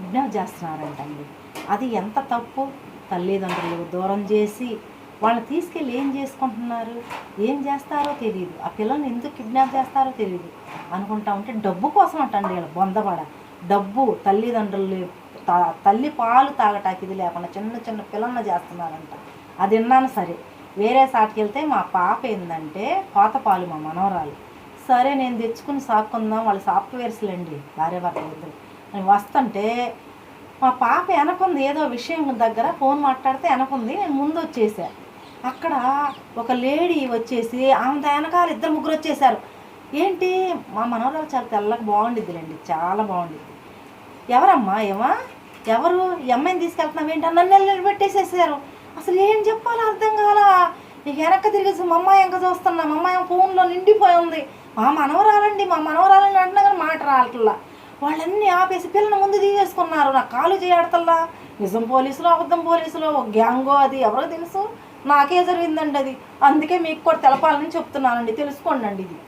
Kidnap చేస్తున్నారంటండి. అది ఎంత తప్పు? తల్లిదండ్రులు దూరం చేసి వాళ్ళని తీసుకెళ్ళి ఏం చేసుకుంటున్నారు? ఏం చేస్తారో తెలియదు ఆ పిల్లల్ని ఎందుకు కిడ్నాప్ చేస్తారో తెలియదు అనుకుంటా ఉంటే డబ్బు కోసం అంటండి వీళ్ళు బొందబడ. డబ్బు తల్లిదండ్రులు తల్లి పాలు తాగటానికి ఇది లేకుండా చిన్న చిన్న పిల్లల్ని చేస్తున్నారంట. అది విన్నాను సరే. వేరే సాటికి వెళ్తే మా పాప ఏంటంటే కోత పాలు మా మనవరాలు. సరే నేను తెచ్చుకుని సాక్కుందాం వాళ్ళు సాఫ్ట్వేర్స్లండి. భార్య భర్త ఇద్దరు నేను వస్తుంటే మా పాప వెనకుంది ఏదో విషయం దగ్గర ఫోన్ మాట్లాడితే వెనకుంది నేను ముందు వచ్చేసా అక్కడ ఒక లేడీ వచ్చేసి ఆమె వెనకాల ఇద్దరు ముగ్గురు వచ్చేసారు. ఏంటి? మా మనవరాలు చాలా తెల్లగా బాగుండిద్దిలేండి చాలా బాగుండిద్ది. ఎవరమ్మా ఏమా? ఎవరు? ఈ అమ్మాయిని తీసుకెళ్తున్నావు ఏంటి? నన్ను నిలబెట్టేసేసారు. అసలు ఏం చెప్పాలో అర్థం కాలా? నీకు వెనక్కి తిరిగేసి మా అమ్మాయి ఇంకా చూస్తున్నా మా అమ్మాయి ఫోన్లో నిండిపోయి ఉంది. మా మనవరాలండి మా మనవరాలని అంటున్నా కానీ మాట రావట్లా. వాళ్ళన్నీ ఆపేసి పిల్లల ముందు తీసేసుకున్నారు. నా కాలు చేయడతల్లా? నిజం పోలీసులు అబద్ధం పోలీసులు? ఒక గ్యాంగో అది? ఎవరో తెలుసు? నాకే జరిగిందండి అది. అందుకే మీకు కూడా తెలపాలని చెప్తున్నానండి. తెలుసుకోండి అండి ఇది.